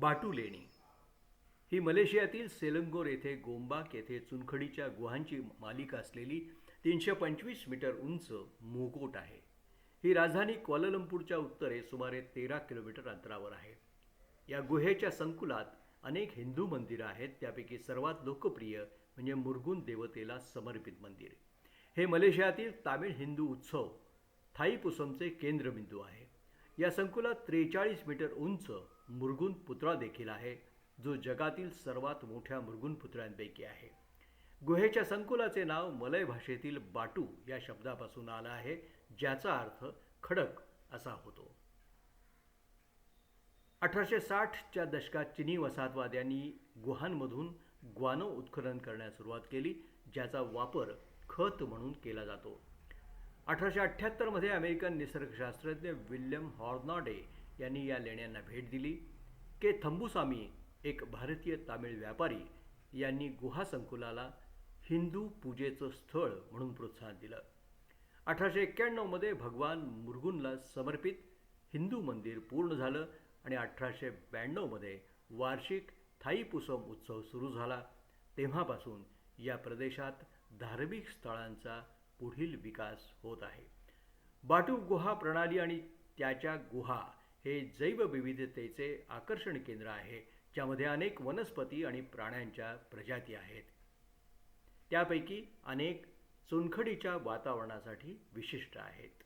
बाटू लेणी. ही मलेशियातील सेलंगोर येथे गोंबाक येथे चुनखडीच्या गुहांची मालिका असलेली तीनशे पंचवीस मीटर उंच मुकोट आहे. ही राजधानी क्वालालंपूरच्या उत्तरे सुमारे तेरा किलोमीटर अंतरावर आहे. या गुहेच्या संकुलात अनेक हिंदू मंदिरं आहेत त्यापैकी सर्वात लोकप्रिय म्हणजे मुरगुन देवतेला समर्पित मंदिर. हे मलेशियातील तामिळ हिंदू उत्सव थाईपुसमचे केंद्रबिंदू आहे. या संकुलात त्रेचाळीस मीटर उंच मुरगुन पुतळा देखील आहे जो जगातील सर्वात मोठ्या मुरगुन पुतळ्यांपैकी आहे. गुहेच्या संकुलाचे नाव मलय भाषेतील बाटू या शब्दापासून आलं आहे ज्याचा अर्थ खडक असा होतो. अठराशे साठच्या दशकात चिनी वसाहतवाद्यांनी गुहांमधून ग्वानो उत्खनन करण्यास सुरुवात केली ज्याचा वापर खत म्हणून केला जातो. अठराशे अठ्ठ्याहत्तरमध्ये अमेरिकन निसर्गशास्त्रज्ञ विल्यम हॉर्नॉडे यांनी या लेण्यांना भेट दिली. के. थंबुसामी एक भारतीय तामिळ व्यापारी यांनी गुहा संकुलाला हिंदू पूजेचं स्थळ म्हणून प्रोत्साहन दिलं. अठराशे एक्क्याण्णवमध्ये भगवान मुरगुनला समर्पित हिंदू मंदिर पूर्ण झालं आणि अठराशे ब्याण्णवमध्ये वार्षिक थाईपुसम उत्सव सुरू झाला. तेव्हापासून या प्रदेशात धार्मिक स्थळांचा पुढील विकास होत आहे. बाटू गुहा प्रणाली आणि त्याच्या गुहा हे जैवविविधतेचे आकर्षण केंद्र आहे ज्यामध्ये अनेक वनस्पती आणि प्राण्यांच्या प्रजाती आहेत. त्यापैकी अनेक चुनखडीच्या वातावरणासाठी विशिष्ट आहेत.